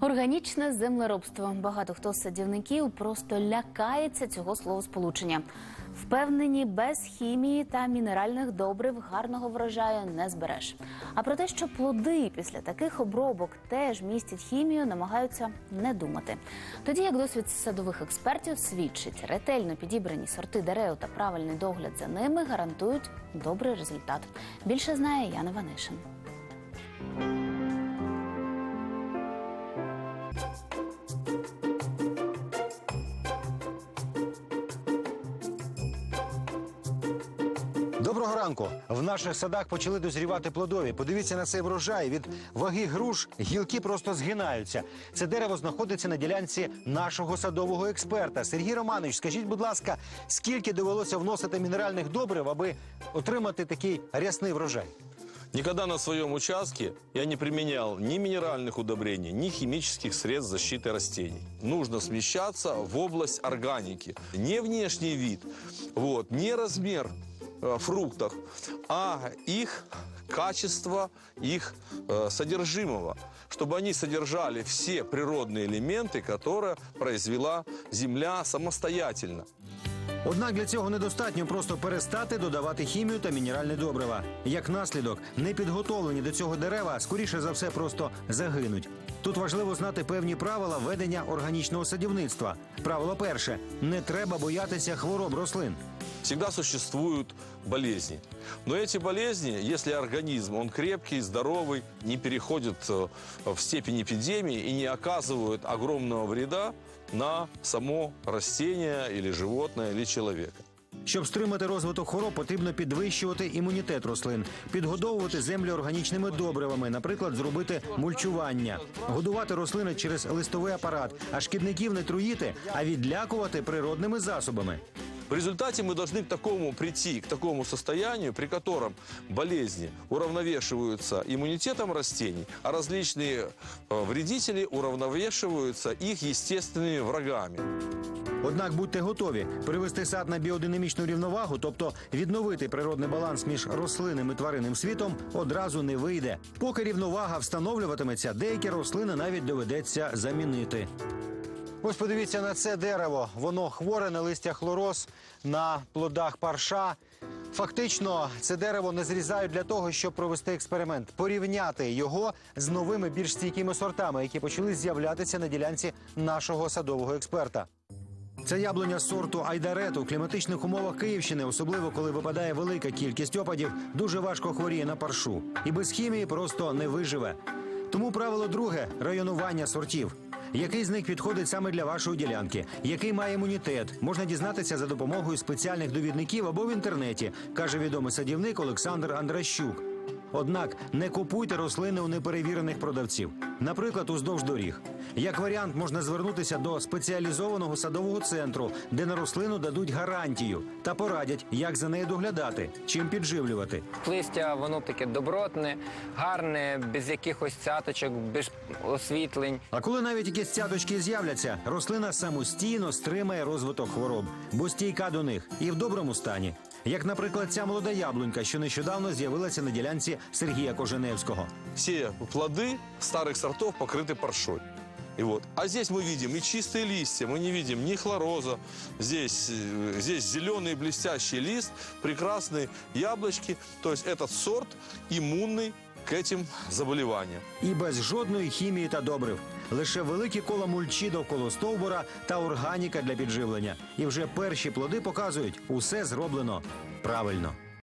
Органічне землеробство. Багато хто з садівників просто лякається цього словосполучення. Впевнені, без хімії та мінеральних добрив гарного врожаю не збереш. А про те, що плоди після таких обробок теж містять хімію, намагаються не думати. Тоді як досвід садових експертів свідчить, ретельно підібрані сорти дерев та правильний догляд за ними гарантують добрий результат. Більше знає Яна Ванишин. Доброго ранку. В наших садах почали дозрівати плодові. Подивіться на цей врожай. Від ваги груш гілки просто згинаються. Це дерево знаходиться на ділянці нашого садового експерта. Сергій Романович, скажіть, будь ласка, скільки довелося вносити мінеральних добрив, аби отримати такий рясний врожай? Никогда на своем участке я не применял ни минеральных удобрений, ни химических средств защиты растений. Нужно смещаться в область органики. Не внешний вид, вот, не размер э, фруктов, а их качество, их э, содержимого, чтобы они содержали все природные элементы, которые произвела Земля самостоятельно. Однак для цього недостатньо просто перестати додавати хімію та мінеральне добрива. Як наслідок, непідготовлені до цього дерева скоріше за все просто загинуть. Тут важливо знати певні правила ведення органічного садівництва. Правило перше: не треба боятися хвороб рослин. Всегда существуют болезни. Но эти болезни, если организм, он крепкий, здоровый, не переходит э, в степень эпидемии и не оказывают огромного вреда на само растение или животное или человека. Щоб стримати розвиток хвороб, потрібно підвищувати імунітет рослин, підгодовувати землю органічними добривами, наприклад, зробити мульчування, годувати рослини через листовий апарат, а шкідників не труїти, а відлякувати природними засобами. В результате мы должны к такому прийти, к такому состоянию, при котором болезни уравновешиваются иммунитетом растений, а различные э, вредители уравновешиваются их естественными врагами. Однак будьте готові привести сад на біодинамічну рівновагу, тобто відновити природний баланс між рослинним і тваринним світом, одразу не вийде. Поки рівновага встановлюватиметься, деякі рослини навіть доведеться замінити. Ось подивіться на це дерево. Воно хворе на листях хлороз, на плодах парша. Фактично, це дерево не зрізають для того, щоб провести експеримент, порівняти його з новими більш стійкими сортами, які почали з'являтися на ділянці нашого садового експерта. Це яблуня сорту Айдарет у кліматичних умовах Київщини, особливо коли випадає велика кількість опадів, дуже важко хворіє на паршу і без хімії просто не виживе. Тому правило друге районування сортів. Який з них підходить саме для вашої ділянки? Який має імунітет? Можна дізнатися за допомогою спеціальних довідників або в інтернеті, каже відомий садівник Олександр Андращук. Однак не купуйте рослини у неперевірених продавців, наприклад, уздовж доріг. Як варіант, можна звернутися до спеціалізованого садового центру, де на рослину дадуть гарантію та порадять, як за нею доглядати, чим підживлювати. Листя воно таке добротне, гарне, без якихось цяточок, без освітлень. А коли навіть якісь цяточки з'являться, рослина самостійно стримає розвиток хвороб, бо стійка до них і в доброму стані Як, наприклад, ця молода яблунька, що нещодавно з'явилася на ділянці Сергія Коженевського. Все плоды старых сортов покрыты паршой. И вот. А здесь мы видим и чистые листья, мы не видим ни хлороза. Здесь, э, здесь зеленый блестящий лист, прекрасные яблочки. То есть этот сорт иммунный к этим заболеваниям. І без жодної хімії та добрив. Лише великі кола мульчі довкола стовбура та органіка для підживлення. І вже перші плоди показують, усе зроблено правильно.